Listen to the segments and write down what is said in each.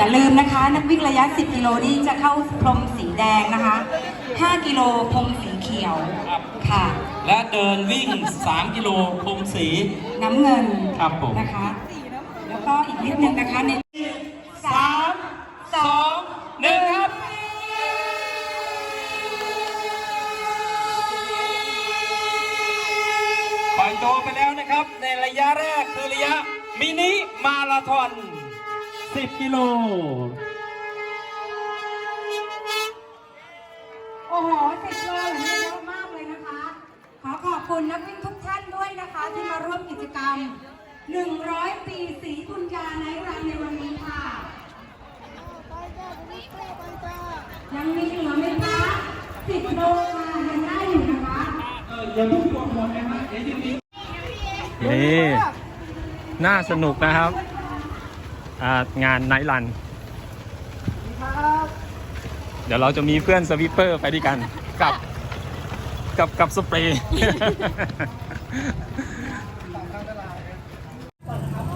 อย่าลืมนะคะ นักวิ่งระยะ 10 กิโลนี่จะเข้าพรมสีแดงนะคะ 5 กิโลพรมสีเขียวครับค่ะ และเดินวิ่ง 3 กิโลพรมสีน้ำเงินครับผมนะคะ แล้วก็อีกนิดนึงนะคะในสามสองหนึ่งครับปล่อยตัวไปแล้วนะครับ ในระยะแรกคือระยะมินิมาราธอน 10 กิโล โอ้โหสิบโลเหมือนเยอะมากเลยนะคะ ขอขอบคุณนักวิ่งทุกท่านด้วยนะคะ ที่มาร่วมกิจกรรม 100 ปีสีบุญญาในรันในวันนี้ค่ะ ยังมีเหลือไหมคะสิบโลค่ะยังได้อยู่นะคะ อย่าเพิ่งกดหมดนะฮะเดี๋ยวจะมี นี่ น่าสนุกนะครับอ่า งานไนท์รัน เดี๋ยวเราจะมีเพื่อนสวิปเปอร์ไปด้วยกัน กับกับกับสเปรย์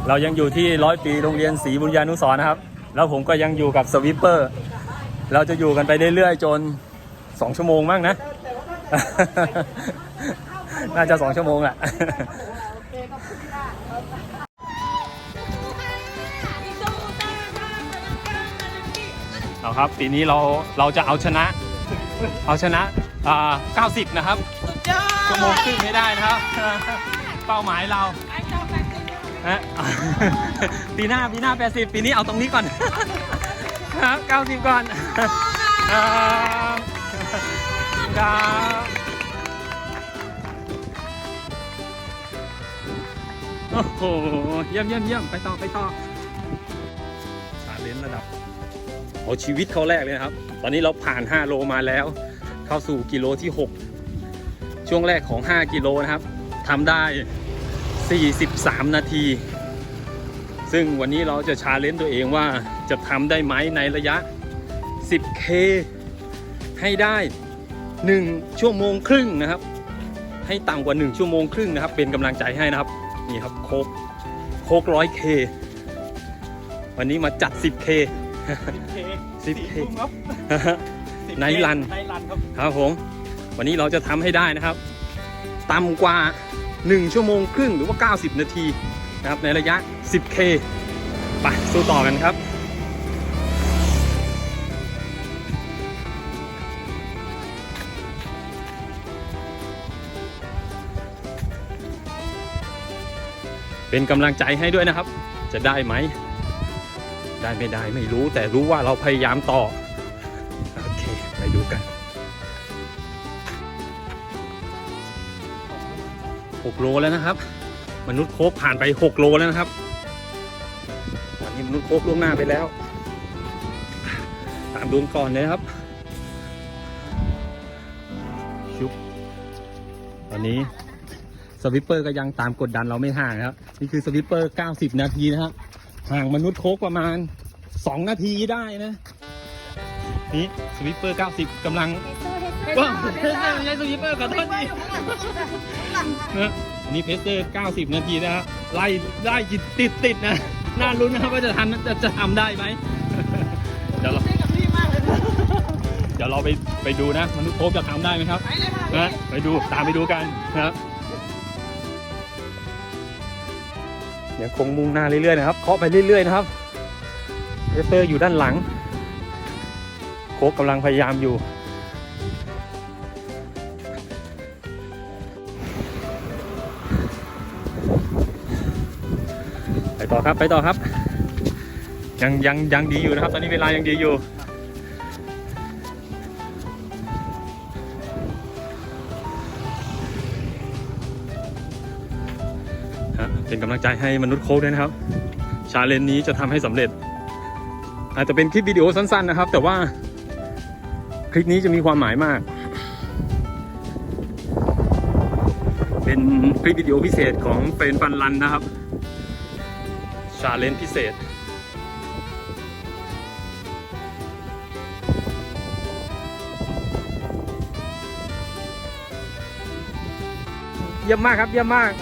เรายังอยู่ที่ร้อยปีโรงเรียนศรีบุญญานุสรณ์นะครับ แล้วผมก็ยังอยู่กับสวิปเปอร์ เราจะอยู่กันไปเรื่อยๆจนสองชั่วโมงมั้งนะ น่าจะสองชั่วโมงแหละ เอาครับปีนี้เราเราจะเอาชนะ เอาชนะอ่า90 นะครับชั่วโมงครึ่งไม่ได้นะครับ เป้าหมายเราฮะปีหน้าปีหน้า 80 ปีนี้เอาตรงนี้ก่อนครับ90 ก่อนครับครับโอ้โหเยี่ยมเยี่ยมเยี่ยมไปต่อไปต่อสาเลนระดับ เอาชีวิตเขาแรกเลยนะครับ ตอนนี้เราผ่าน 5 โลมาแล้ว เข้าสู่กิโลที่ 6 ช่วงแรกของ 5 กิโลนะครับทำได้ 43 นาที ซึ่งวันนี้เราจะชาเลนจ์ตัวเองว่าจะทำได้ไหมในระยะ 10K ให้ได้ 1 ชั่วโมงครึ่งนะครับ ให้ต่ำกว่า 1 ชั่วโมงครึ่งนะครับ เป็นกำลังใจให้นะครับ นี่ครับโคกโคกร้อยเควันนี้มาจัด 10K 10K ครับไนท์รันไนท์รันครับครับผม วันนี้เราจะทำให้ได้นะครับต่ำกว่า 1 ชั่วโมงครึ่งหรือว่า 90 นาทีนะครับในระยะ 10K ไปสู้ต่อกันครับเป็นกำลังใจให้ด้วยนะครับ จะได้ไหม ได้ไม่ได้ไม่รู้แต่รู้ว่าเราพยายามต่อ โอเค ไปดูกัน6โลแล้วนะครับ มนุษย์โคกผ่านไป6โลแล้วนะครับตอนนี้มนุษย์โคกล่วงหน้าไปแล้ว ตามดูก่อนเลยครับชุบตอนนี้สวิปเปอร์ก็ยังตามกดดันเราไม่ห่างนะครับนี่คือสวิปเปอร์ 90 นาทีนะครับ ห่างมนุษย์โคกประมาณ 2 นาทีได้นะ นี่สวิปเปอร์ 90กำลังว้าวเพสเตอร์ไม่ใช่สวิปเปอร์ขอโทษทีนะอันนี้เพสเตอร์ 90 นาทีนะฮะไล่ไล่ติดติดติดนะน่าลุ้นนะครับว่าจะทันจะจะทำได้ไหมเดี๋ยวเราเดี๋ยวเราไปไปดูนะมนุษย์โคกจะทำได้ไหมครับนะไปดูตามไปดูกันนะครับ ยังคงมุ่งหน้าเรื่อยๆนะครับเคาะไปเรื่อยๆนะครับเพสเตอร์อยู่ด้านหลัง โคกกำลังพยายามอยู่ ไปต่อครับไปต่อครับ ยังยังยังดีอยู่นะครับ ตอนนี้เวลายังดีอยู่ เป็นกำลังใจให้มนุษย์โค้กด้วยนะครับ ชาเลนจ์นี้จะทำให้สำเร็จ อาจจะเป็นคลิปวิดีโอสั้น ๆ นะครับ แต่ว่าคลิปนี้จะมีความหมายมาก เป็นคลิปวิดีโอพิเศษของเฟรนฟันรันนะครับ ชาเลนจ์พิเศษเยี่ยมมากครับเยี่ยมมาก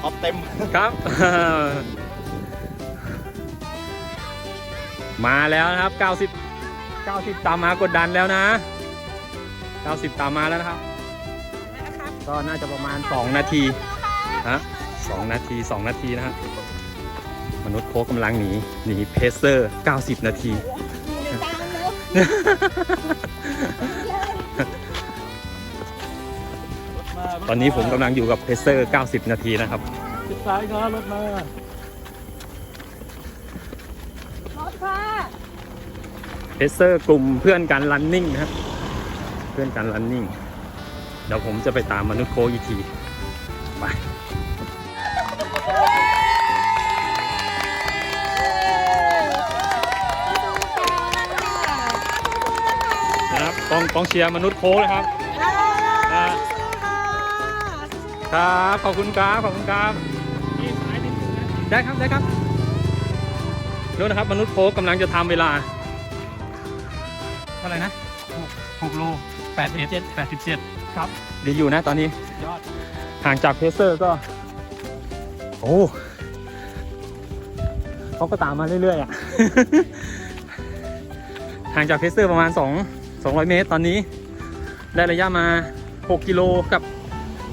ท็อปเต็มครับ มาแล้วนะครับ 90 90 ตามมากดดันแล้วนะ 90 ตามมาแล้วนะครับ ก็น่าจะประมาณ 2 นาทีฮะสองนาที 2 นาทีนะฮะมนุษย์โคกกำลังหนีหนีเพเซอร์ 90 นาที ตอนนี้ผมกำลังอยู่กับเพเซอร์ 90 นาทีนะครับชิดซ้ายครับรถมาเพเซอร์กลุ่มเพื่อนกันรันนิ่งนะฮะเพื่อนกันรันนิ่งเดี๋ยวผมจะไปตามมนุษย์โคกอีกทีไปนะครับกองกองเชียร์มนุษย์โค้กนะครับ ครับ ขอบคุณครับ ขอบคุณครับได้ครับได้ครับดูนะครับ มนุษย์โค้กกำลังจะทำเวลาเท่าไหร่นะ6โล87 87ครับดีอยู่นะตอนนี้ยอดห่างจากเพเซอร์ก็ โอ้เขาก็ตามมาเรื่อยๆอะห่างจากเพเซอร์ประมาณ2 200เมตรตอนนี้ ได้ระยะมา6กิโลกับ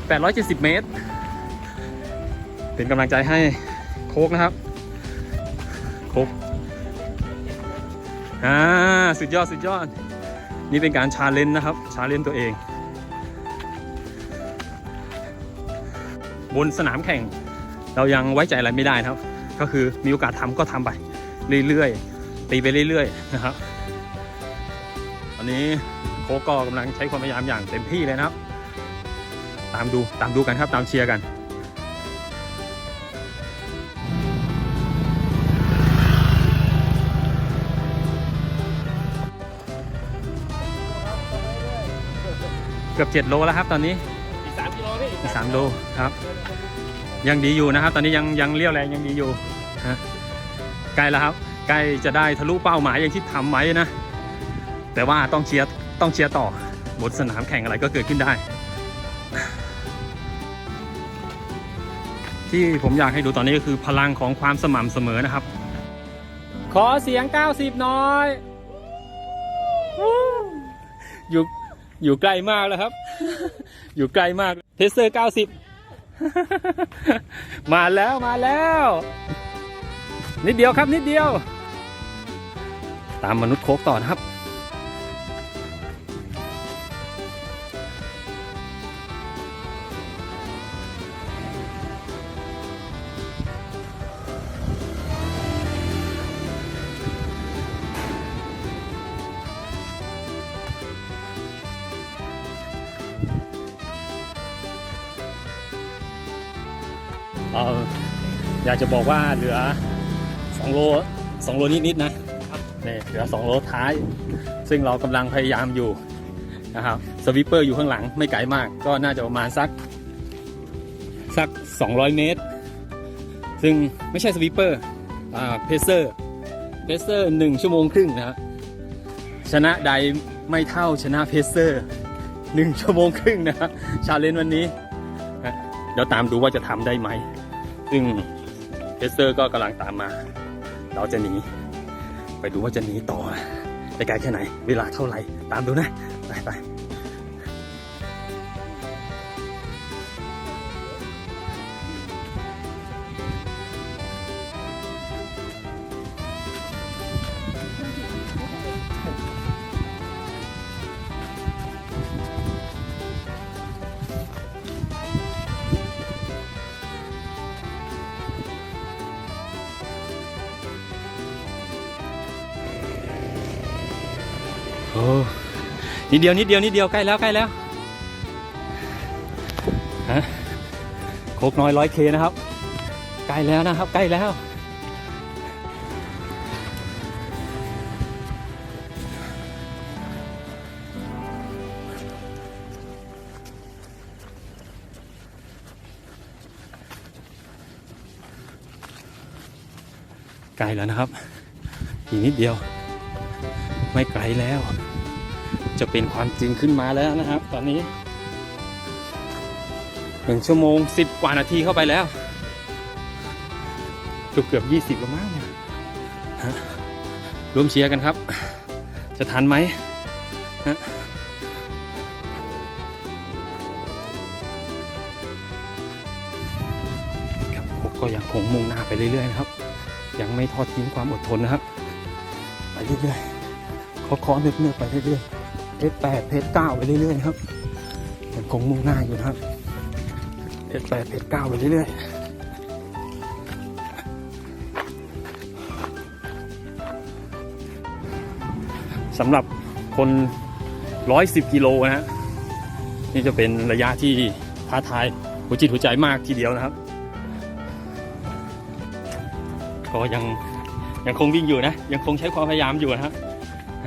870 เมตร เป็นกำลังใจให้โคกนะครับ โคกอ่าสุดยอดสุดยอด นี่เป็นการชาเลนจ์นะครับ ชาเลนจ์ตัวเอง บนสนามแข่งเรายังไว้ใจอะไรไม่ได้นะครับ ก็คือมีโอกาสทำก็ทำไปเรื่อยๆ ตีไปเรื่อยๆนะครับ ตอนนี้โค้กก็กำลังใช้ความพยายามอย่างเต็มที่เลยนะครับ ตามดูตามดูกันครับตามเชียร์กันเกือบ7โลแล้วครับตอนนี้อีกสามกิโลพี่อีกสามโลครับ ยังดีอยู่นะครับ ตอนนี้ยังยังเลี้ยวแรงยังดีอยู่ฮะใกล้แล้วครับใกล้จะได้ทะลุเป้าหมายอย่างที่ทำไว้นะ แต่ว่าต้องเชียร์ต้องเชียร์ต่อบนสนามแข่งอะไรก็เกิดขึ้นได้ ที่ผมอยากให้ดูตอนนี้ก็คือพลังของความสม่ำเสมอนะครับ ขอเสียง 90หน่อยวู้อยู่อยู่ใกล้มากแล้วครับ อยู่ไกลมากเทสเซอร์ 90 มาแล้วมาแล้ว นิดเดียวครับนิดเดียว ตามมนุษย์โคกต่อนะครับ อยากจะบอกว่าเหลือ2โล2โลนิดๆนะนี่เหลือ2โลท้าย ซึ่งเรากำลังพยายามอยู่นะครับสวิปเปอร์อยู่ข้างหลังไม่ไกลมาก ก็น่าจะประมาณสักสัก 200 เมตร ซึ่งไม่ใช่สวิปเปอร์อ่าเพเซอร์เพเซอร์หนึ่งชั่วโมงครึ่งนะครับชนะใดไม่เท่าชนะเพเซอร์หนึ่งชั่วโมงครึ่งนะครับชาเลนจ์วันนี้ เดี๋ยวตามดูว่าจะทำได้ไหม ซึ่งเทสเตอร์ก็กำลังตามมา เราจะหนี ไปดูว่าจะหนีต่อไปไกลแค่ไหน เวลาเท่าไหร่ ตามดูนะ ไปไป นิดเดียวนิดเดียวนิดเดียวใกล้แล้วใกล้แล้วฮะโคกน้อยร้อยเคนะครับ ใกล้แล้วนะครับ ใกล้แล้ว ใกล้แล้วนะครับ อีกนิดเดียว ไม่ไกลแล้ว จะเป็นความจริงขึ้นมาแล้วนะครับ ตอนนี้หนึ่งชั่วโมงสิบกว่านาทีเข้าไปแล้วเกือบเกือบยี่สิบแล้วมั้งเนี่ยฮะร่วมเชียร์กันครับ จะทันไหมฮะครับผมก็ยังคงมุ่งหน้าไปเรื่อยๆนะครับ ยังไม่ทอดทิ้งความอดทนนะครับ ไปเรื่อยๆเคาะๆเนื้อๆไปเรื่อยๆ เพชรแปดเพชรเก้าไปเรื่อยๆครับยังคงมุ่งหน้าอยู่นะครับเพชรแปดเพชรเก้าไปเรื่อยๆสำหรับคนร้อยสิบกิโลนะฮะนี่จะเป็นระยะที่ท้าทายหัวจิตหัวใจมากทีเดียวนะครับ ก็ยังยังคงวิ่งอยู่นะ ยังคงใช้ความพยายามอยู่นะครับ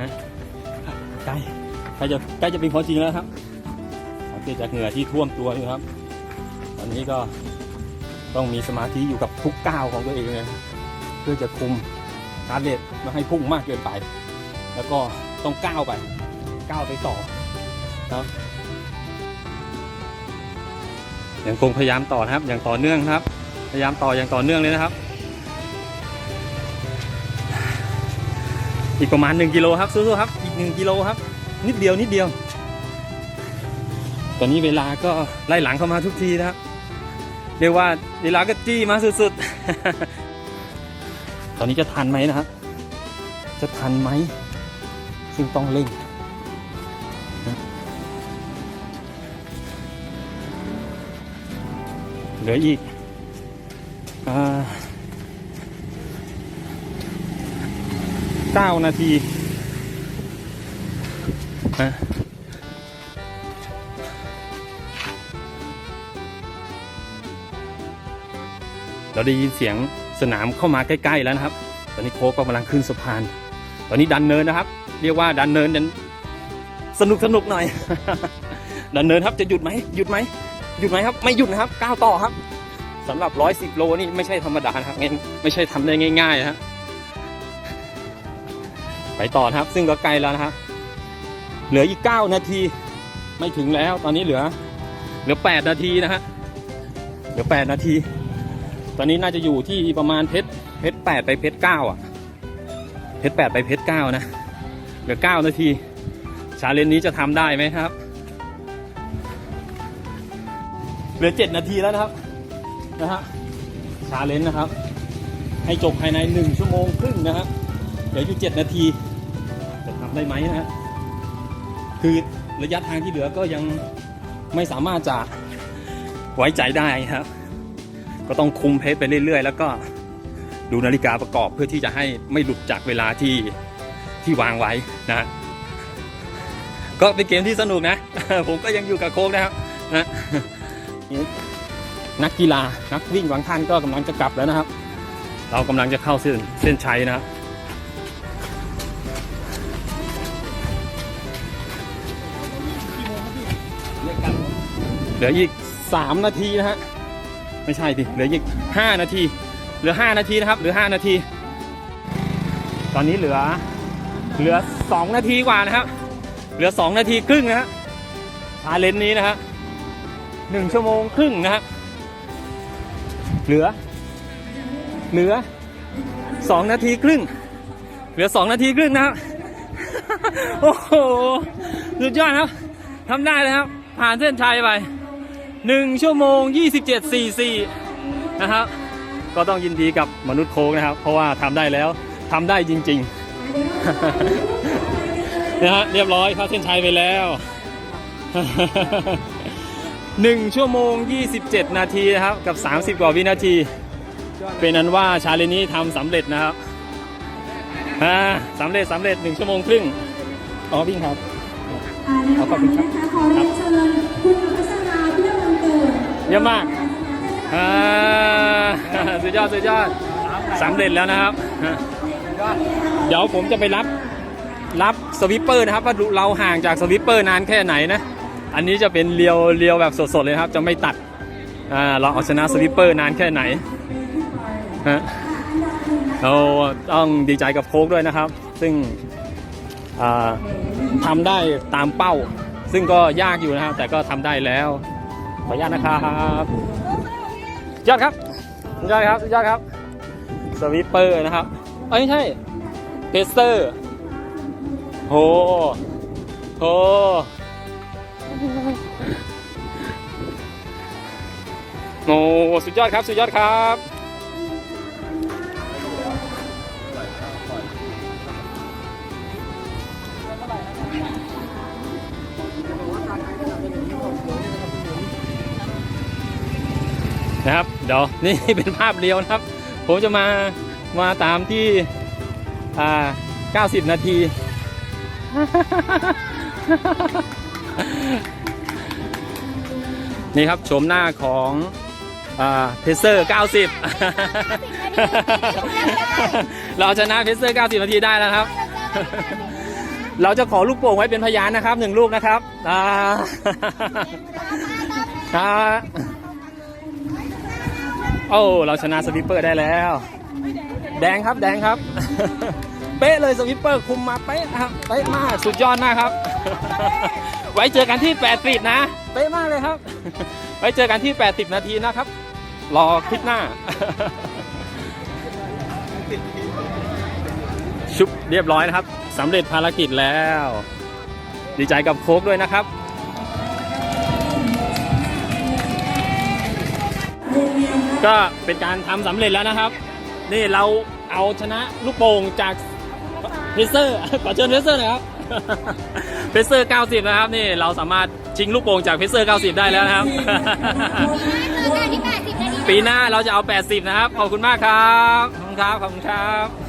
ฮะใกล้ ใกล้จะใกล้จะเป็นของจริงแล้วครับสังเกตจากเหงื่อที่ท่วมตัวนี่ครับ ตอนนี้ก็ต้องมีสมาธิอยู่กับทุกก้าวของตัวเองเลยเพื่อจะคุมการเลทไม่ให้พุ่งมากเกินไป แล้วก็ต้องก้าวไป ก้าวไปต่อครับยังคงพยายามต่อนะครับ อย่างต่อเนื่องครับ พยายามต่ออย่างต่อเนื่องเลยนะครับ อีกประมาณ 1กิโลครับสู้ๆครับ อีก 1กิโลครับ นิดเดียวนิดเดียว ตอนนี้เวลาก็ไล่หลังเข้ามาทุกทีนะครับ เรียกว่าเวลาก็จี้มาสุดๆ ตอนนี้จะทันไหมนะครับ จะทันไหม ซึ่งต้องเร่งเหลืออีกอ่านาที นะเราได้ยินเสียงสนามเข้ามาใกล้ ๆ แล้วนะครับ ตอนนี้โค้กก็กำลังขึ้นสะพาน ตอนนี้ดันเนินนะครับ เรียกว่าดันเนินนั้นสนุกสนุกหน่อย ดันเนินครับจะหยุดไหมหยุดไหมหยุดไหมครับ ไม่หยุดนะครับก้าวต่อครับสำหรับ110โลนี่ไม่ใช่ธรรมดานะครับไม่ใช่ทำได้ง่ายๆนะไปต่อครับ ซึ่งก็ไกลแล้วนะครับ เหลืออีก 9 นาที ไม่ถึงแล้วตอนนี้เหลือ เหลือ 8 นาทีนะฮะเหลือ 8 นาที ตอนนี้น่าจะอยู่ที่ประมาณเพชรเพชร8ไปเพชร9อะ เพชร8ไปเพชร9นะ เหลือ 9 นาที ชาเลนจ์นี้จะทำได้ไหมครับ เหลือ 7 นาทีแล้วนะครับนะฮะชาเลนจ์นะครับ ให้จบภายใน 1 ชั่วโมงครึ่งนะครับเดี๋ยวอยู่เจ็ดนาที จะทำได้ไหมนะฮะ คือระยะทางที่เหลือก็ยังไม่สามารถจะไว้ใจได้ครับ ก็ต้องคุมเพจไปเรื่อย ๆ แล้วก็ดูนาฬิกาประกอบเพื่อที่จะให้ไม่หลุดจากเวลาที่ที่วางไว้นะก็เป็นเกมที่สนุกนะ ผมก็ยังอยู่กับโค้กนะครับนะนักกีฬานักวิ่งบางท่านก็กำลังจะกลับแล้วนะครับ เรากำลังจะเข้าเส้นเส้นชัยนะครับ เหลืออีก 3 นาทีนะฮะ ไม่ใช่ดิ เหลืออีก 5 นาที เหลือ 5 นาทีนะครับ เหลือ 5 นาที ตอนนี้เหลือ เหลือ 2 นาทีกว่านะครับ เหลือ 2 นาทีครึ่งนะฮะชาเลนจ์นี้นะฮะหนึ่งชั่วโมงครึ่งนะฮะ เหลือ เหลือ 2 นาทีครึ่ง เหลือ 2 นาทีครึ่งนะครับ โอ้โห สุดยอดครับทำได้เลยครับ ผ่านเส้นชัยไป หนึ่งชั่วโมง 27.44 นะครับ ก็ต้องยินดีกับมนุษย์โค้งนะครับ เพราะว่าทำได้แล้วทำได้จริงๆนะฮะเรียบร้อยเข้าเส้นชัยไปแล้วหนึ่งชั่วโมง 27 นาทีนะครับ กับ 30 กว่าวินาที เป็นนั้นว่าชาเลนจ์นี้ทำสำเร็จนะครับอ่าสำเร็จสำเร็จหนึ่งชั่วโมงครึ่งอ๋อวิ่งครับอ่าในโอกาสนี้นะคะขอเรียนเชิญคุณ เยี่ยมมากอ่าสุดยอดสุดยอดสำเร็จแล้วนะครับฮะเดี๋ยวผมจะไปรับรับสวิปเปอร์นะครับว่าเราห่างจากสวิปเปอร์นานแค่ไหนนะ อันนี้จะเป็นเรียวเรียวแบบสดๆเลยนะครับจะไม่ตัดอ่าเราเอาชนะสวิปเปอร์นานแค่ไหนฮะเราต้องดีใจกับโค้กด้วยนะครับ ซึ่งอ่าทำได้ตามเป้า ซึ่งก็ยากอยู่นะครับ แต่ก็ทำได้แล้ว ขออนุญาตนะครับยอดครับสุดยอดครับสุดยอดครับสวิปเปอร์นะครับเอ้ยไม่ใช่เพเตอร์โหโหโอ้สุดยอดครับ สุดยอดครับ นะครับ เดี๋ยวนี่เป็นภาพเรียวนะครับ ผมจะมามาตามที่อ่า90 นาที นี่ครับชมหน้าของอ่าเพเซอร์ 90 เราชนะเพเซอร์ 90 นาทีได้แล้วครับ เราจะขอลูกโป่งไว้เป็นพยานนะครับหนึ่งลูกนะครับอ่า โอ้เราชนะสวิปเปอร์ได้แล้ว แดงครับแดงครับ เป๊ะเลยสวิปเปอร์คุมมาเป๊ะครับเป๊ะมากสุดยอดมากครับ ไว้เจอกันที่80นะ เป๊ะมากเลยครับ ไว้เจอกันที่80นาทีนะครับ รอคลิปหน้า ชุบเรียบร้อยนะครับสำเร็จภารกิจแล้ว ดีใจกับโค้กด้วยนะครับ ก็เป็นการทำสำเร็จแล้วนะครับ นี่เราเอาชนะลูกโป่งจากเพเซอร์ ขอเชิญเพเซอร์หน่อยครับ เพเซอร์ 90 นะครับนี่เราสามารถชิงลูกโป่งจากเพเซอร์ 90 ได้แล้วนะครับ ปีหน้าเราจะเอา 80 นะครับ ขอบคุณมากครับ ขอบคุณครับ ขอบคุณครับ